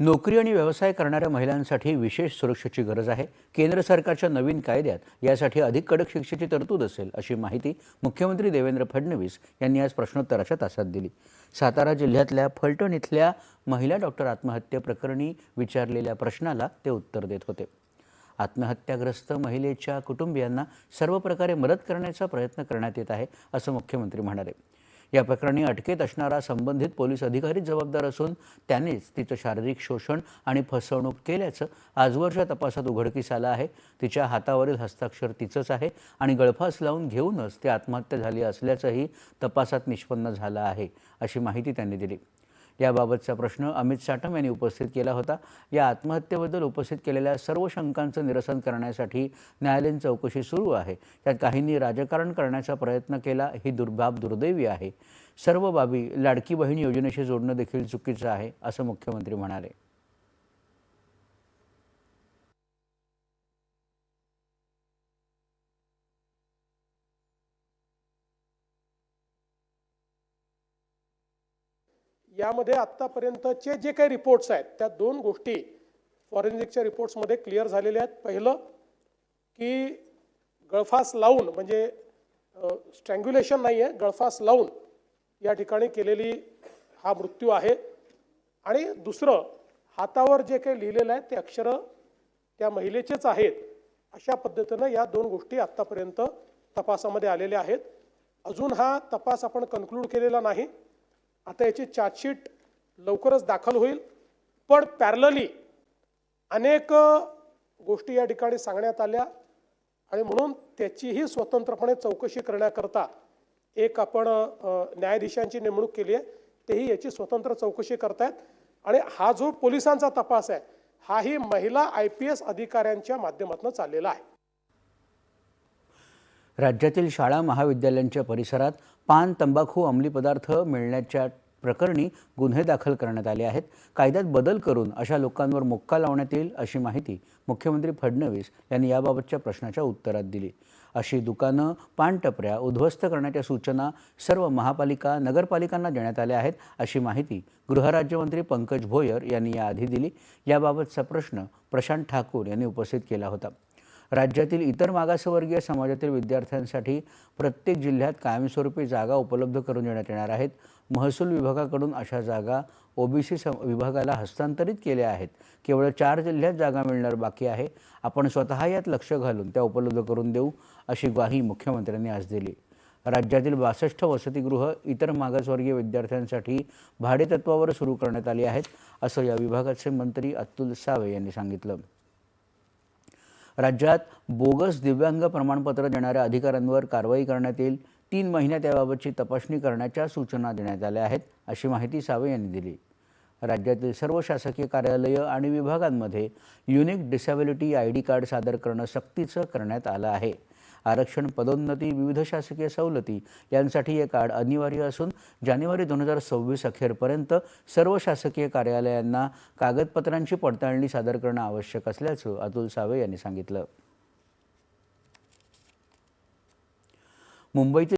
नोकरी आणि व्यवसाय करणाऱ्या महिलांसाठी विशेष सुरक्षेची गरज आहे. केंद्र सरकारच्या नवीन कायद्यात यासाठी अधिक कडक शिक्षेची तरतूद असेल अशी माहिती मुख्यमंत्री देवेंद्र फडणवीस यांनी आज प्रश्नोत्तराच्या तासात दिली. सातारा जिल्ह्यातल्या फलटण इथल्या महिला डॉक्टर आत्महत्या प्रकरणी विचारलेल्या प्रश्नाला ते उत्तर देत होते. आत्महत्याग्रस्त महिलेच्या कुटुंबियांना सर्व प्रकारे मदत करण्याचा प्रयत्न करण्यात येत आहे असं मुख्यमंत्री म्हणाले. या प्रकरणी अटकेत असणारा संबंधित पोलीस अधिकारीच जबाबदार असून त्यानेच तिचं शारीरिक शोषण आणि फसवणूक केल्याचं आजवरच्या तपासात उघडकीस आलं आहे. तिच्या हातावरील हस्ताक्षर तिचंच आहे आणि गळफास लावून घेऊनच ती आत्महत्या झाली असल्याचंही तपासात निष्पन्न झालं आहे अशी माहिती त्यांनी दिली. याबाबतचा प्रश्न अमित साटम यांनी उपस्थित केला होता. या आत्महत्येबद्दल उपस्थित केलेल्या सर्व शंकांचं निरसन करण्यासाठी न्यायालयीन चौकशी सुरू आहे. त्यात काहींनी राजकारण करण्याचा प्रयत्न केला ही दुर्बाब दुर्दैवी आहे. सर्व बाबी लाडकी बहीण योजनेशी जोडणं देखील चुकीचं आहे असं मुख्यमंत्री म्हणाले. यामध्ये आत्तापर्यंतचे जे काही रिपोर्ट्स आहेत त्या दोन गोष्टी फॉरेन्सिकच्या रिपोर्ट्समध्ये क्लिअर झालेल्या आहेत. पहिलं की गळफास लावून म्हणजे स्ट्रँग्युलेशन नाही आहे गळफास लावून या ठिकाणी केलेली हा मृत्यू आहे. आणि दुसरं हातावर जे काही लिहिलेलं आहे ते अक्षरं त्या महिलेचेच आहेत अशा पद्धतीनं या दोन गोष्टी आत्तापर्यंत तपासामध्ये आलेल्या आहेत. अजून हा तपास आपण कन्क्लूड केलेला नाही. आता याची चार्जशीट लवकरच दाखल होईल. पण पॅरलली अनेक गोष्टी या ठिकाणी सांगण्यात आल्या. आणि म्हणून त्याचीही स्वतंत्रपणे चौकशी करण्याकरता एक आपण न्यायाधीशांची नेमणूक केली आहे. तेही याची स्वतंत्र चौकशी करतायत. आणि हा जो पोलिसांचा तपास आहे हाही महिला आय पी एस अधिकाऱ्यांच्या माध्यमातून चाललेला आहे. राज्यातील शाळा महाविद्यालयांच्या परिसरात पान तंबाखू अंमली पदार्थ मिळण्याच्या प्रकरणी गुन्हे दाखल करण्यात आले आहेत. कायद्यात बदल करून अशा लोकांवर मुक्का लावण्यात येईल अशी माहिती मुख्यमंत्री फडणवीस यांनी याबाबतच्या प्रश्नाच्या उत्तरात दिली. अशी दुकानं पानटपऱ्या उद्ध्वस्त करण्याच्या सूचना सर्व महापालिका नगरपालिकांना देण्यात आल्या आहेत अशी माहिती गृहराज्यमंत्री पंकज भोयर यांनी याआधी दिली. याबाबतचा प्रश्न प्रशांत ठाकूर यांनी उपस्थित केला होता. राज्यातील इतर मागासवर्गीय समाजातील विद्यार्थ्यांसाठी प्रत्येक जिल्ह्यात कायमस्वरूपी जागा उपलब्ध करून देण्यात येणार आहेत. महसूल विभागाकडून अशा जागा ओबीसी विभागाला हस्तांतरित केल्या आहेत. केवळ चार जिल्ह्यात जागा मिळणार बाकी आहे. आपण स्वतः यात लक्ष घालून त्या उपलब्ध करून देऊ अशी ग्वाही मुख्यमंत्र्यांनी आज दिली. राज्यातील बासष्ट वसतिगृह इतर मागासवर्गीय विद्यार्थ्यांसाठी भाडेतत्वावर सुरू करण्यात आली आहेत असं या विभागाचे मंत्री अतुल सावे यांनी सांगितलं. राज्यात बोगस दिव्यांग प्रमाणपत्र देणाऱ्या अधिकाऱ्यांवर कारवाई करण्यात येईल. तीन महिन्यात याबाबतची तपासणी करण्याच्या सूचना देण्यात आल्या आहेत अशी माहिती सावे यांनी दिली. राज्यातील सर्व शासकीय कार्यालयं आणि विभागांमध्ये unique disability I D card सादर करणं सक्तीचं करण्यात आलं आहे. आरक्षण पदोन्नती विविध शासकीय सवलती यांसाठी हे कार्ड अनिवार्य असून जानेवारी दोन हजार सव्वीस अखेरपर्यंत सर्व शासकीय कार्यालयांना कागदपत्रांची पडताळणी सादर करणं आवश्यक असल्याचं अतुल सावे यांनी सांगितलं. मुंबईतील